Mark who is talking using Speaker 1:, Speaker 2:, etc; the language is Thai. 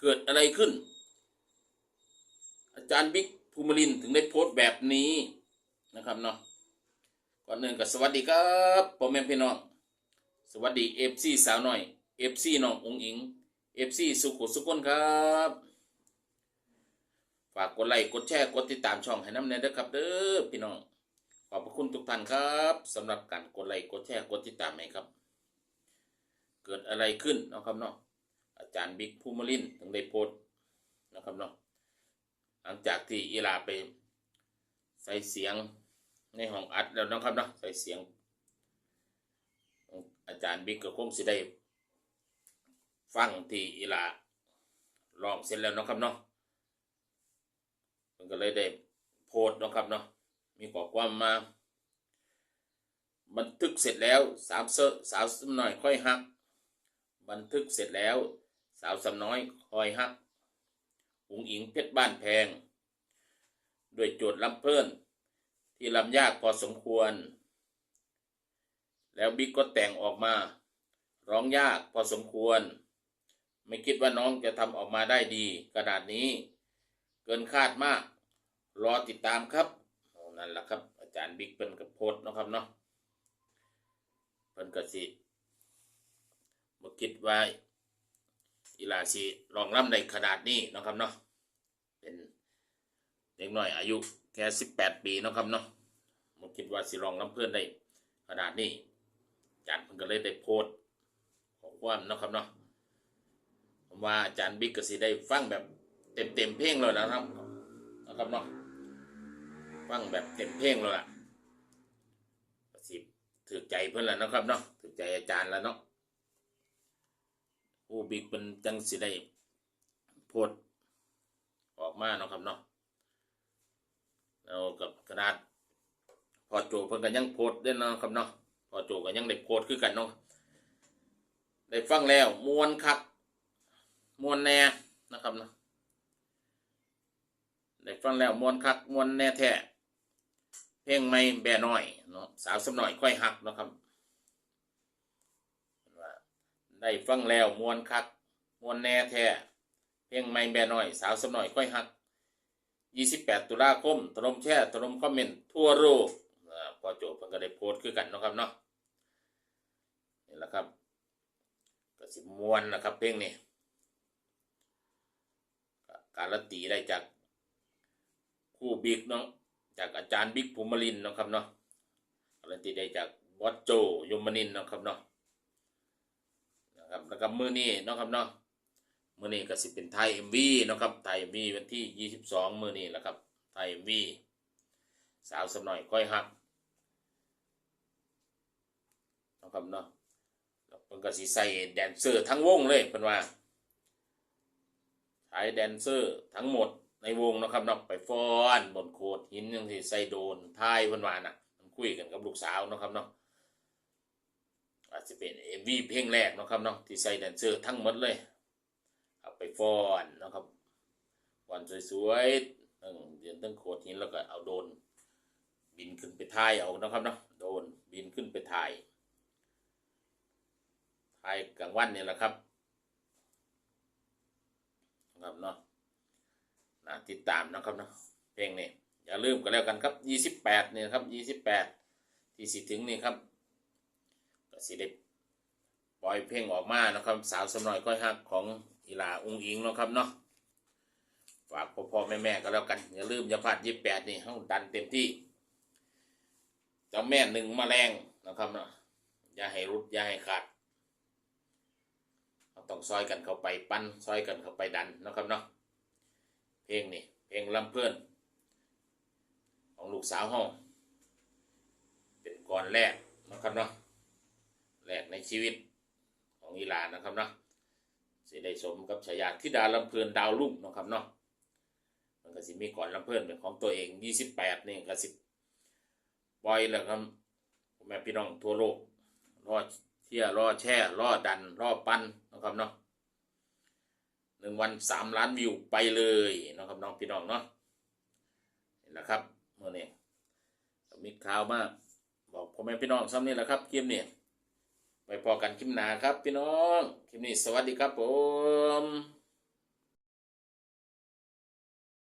Speaker 1: เกิดอะไรขึ้น อาจารย์บิ๊กภูมิลินถึงได้โพสต์แบบนี้นะครับเนาะก่อนหนึ่งก็สวัสดีครับพ่อแม่พี่น้อง สวัสดีเอฟซีสาวหน่อยเอฟซีน้ององอิงเอฟซีสุขุสุขคนครับ ฝากกดไลค์กดแชร์กดติดตามช่องให้น้ำเนยด้อครับเด้อพี่น้องขอบพระคุณทุกท่านครับสำหรับการกดไลค์กดแชร์กดติดตามให้ครับ เกิดอะไรขึ้นนะครับเนาะ จารย์บิ๊กภูมิลินถึงได้โพสต์นะครับเนาะหลังจากที่อีลาไปใส่เสียงในห้องอัดแล้วนะครับเนาะใส่เสียง อาจารย์บิ๊กก็คงสิได้ฟังที่อีลาลองเสร็จแล้วนะครับเนาะมันก็เลยได้โพสต์นะครับเนาะมีข้อความมาบันทึกเสร็จแล้วสาวเซอสาวสำน้อยค่อยฮัก บันทึกเสร็จแล้ว สาวสำน้อยคอยฮักอุงอิงเพชรบ้านแพง ด้วยโจทย์ลำเพิ่นที่ลำยากพอสมควร แล้วบิ๊กก็แต่งออกมา ร้องยากพอสมควร ไม่คิดว่าน้องจะทำออกมาได้ดีขนาดนี้ เกินคาดมาก รอติดตามครับนั่นแหละครับ อาจารย์บิ๊กเป็นกับโพสต์นะครับเนาะเพิ่นก็สิบ่คิดไว่ อีหลาสิรองรับในขนาดนี้นะครับเนาะเป็นเด็กน้อยอายุแค่สิบแปดปีนะครับเนาะบ่คิดว่าสิรองรับเพื่อนได้ขนาดนี้อาจารย์เพิ่นก็เลยได้โพสต์ขอความนะครับเนาะผมว่าอาจารย์บิ๊กก็สิได้ฟังแบบเต็มเต็มเพลงเลยนะครับนะครับเนาะฟังแบบเต็มเพลงเลยล่ะสิถือใจเพื่อนแล้วนะครับเนาะถือใจอาจารย์แล้วเนาะ ผู้บิ๊กเป็นจังสิได้โพสต์ออกมาเนาะครับเนาะแล้วกับขนาดพอโจเพิ่นก็ยังโพสต์เด้เนาะครับเนาะพอโจก็ยังได้โพสต์คือกันเนาะได้ฟังแล้วมวนคักมวนแน่นะครับเนาะได้ฟังแล้วมวนคักมวนแน่แท้เพลงไม่แบ่น้อยเนาะสาวสำหน่อยค่อยหักเนาะครับ ได้ฟังแล้วมวนคักมวนแน่แท้เพลงไม่แบ่น้อย สาวสำหน่อยค่อยหัก 28 ตุลาคมถล่มแช่ถล่มคอมเมนต์ทั่วโลกพอโจบเพิ่นก็ได้โพสต์คือกันนะครับเนาะนี่แหละครับก็สิมวนนะครับเพลงนี้การนตีได้จากคู่บิ๊กเนาะจากอาจารย์บิ๊กภูมิลินนะครับเนาะการนตีได้จากวัดโจยมนินนะครับเนาะ นะครับแล้วก็มือนี้นะครับเนาะมือนี้ก็สิเป็นไทยเอ็มวีนะครับไทยเอ็มวีวันที่ 22 มือนี้แหละครับไทยเอ็มวีสาวสำหน่อยก้อยหักนะครับเนาะแล้วเพิ่นก็สิใส่แดนเซอร์ทั้งวงเลยเพิ่นว่าใช้แดนเซอร์ทั้งหมดในวงนะครับเนาะไปฟ้อนบนโขดหินจังซี่ใส่โดนทายเพิ่นว่าน่ะมันคุยกันกับลูกสาวนะครับเนาะ อาจจะเป็น MV เพลงแรกนะครับเนาะที่ใส่แดนเซอร์ทั้งหมดเลยเอาไปฟ้อนนะครับฟ้อนสวยๆตั้งเดือนตั้งโขดหินแล้วก็เอาโดน บินขึ้นไปถ่ายเอานะครับเนาะโดนบินขึ้นไปถ่ายถ่ายกลางวันนี่แหละครับนะครับเนาะน่าติดตามนะครับเนาะเพลงนี้อย่าลืมกันแล้วกันครับยี่สิบแปดนี่นะครับยี่สิบแปดที่สิถึงนี่ครับ สิได้ปล่อยเพลงออกมานะครับ สาวสำน้อยก้อยฮักของอีลาอุงอิงนะครับเนาะฝากพ่อพ่อแม่แม่ก็แล้วกัน อย่าลืมอย่าพลาดยี่แปดนี่ห้องดันเต็มที่เจ้าแม่หนึ่งมาแรงนะครับเนาะอย่าให้รุดอย่าให้ขาดเราต้องซอยกันเข้าไปปั้นซอยกันเข้าไปดันนะครับเนาะเพลงนี่เพลงลำเพื่อนของลูกสาวห้องเป็นก่อนแรกนะครับเนาะ ชีวิตของอีหลานนะครับเนาะสิได้สมกับฉายาธิดาลำเพลินดาวรุ่งนะครับเนาะมันก็สิมีก่อนลำเพลินเป็นของตัวเองยี่สิบแปดนี่ก็สิปล่อยแล้วครับพ่อแม่พี่น้องทั่วโลกรอดเที่ยรอดแช่รอดดันรอดปั้นนะครับเนาะหนึ่งวันสามล้านวิวไปเลยนะครับน้องพี่น้องเนาะนี่แหละครับเมื่อนี้มีข่าวมากบอกพ่อแม่พี่น้องซ้ำนี่แหละครับคลิปนี้ ไปพอกันคลิปหน้าครับพี่น้อง คลิปนี้สวัสดีครับผม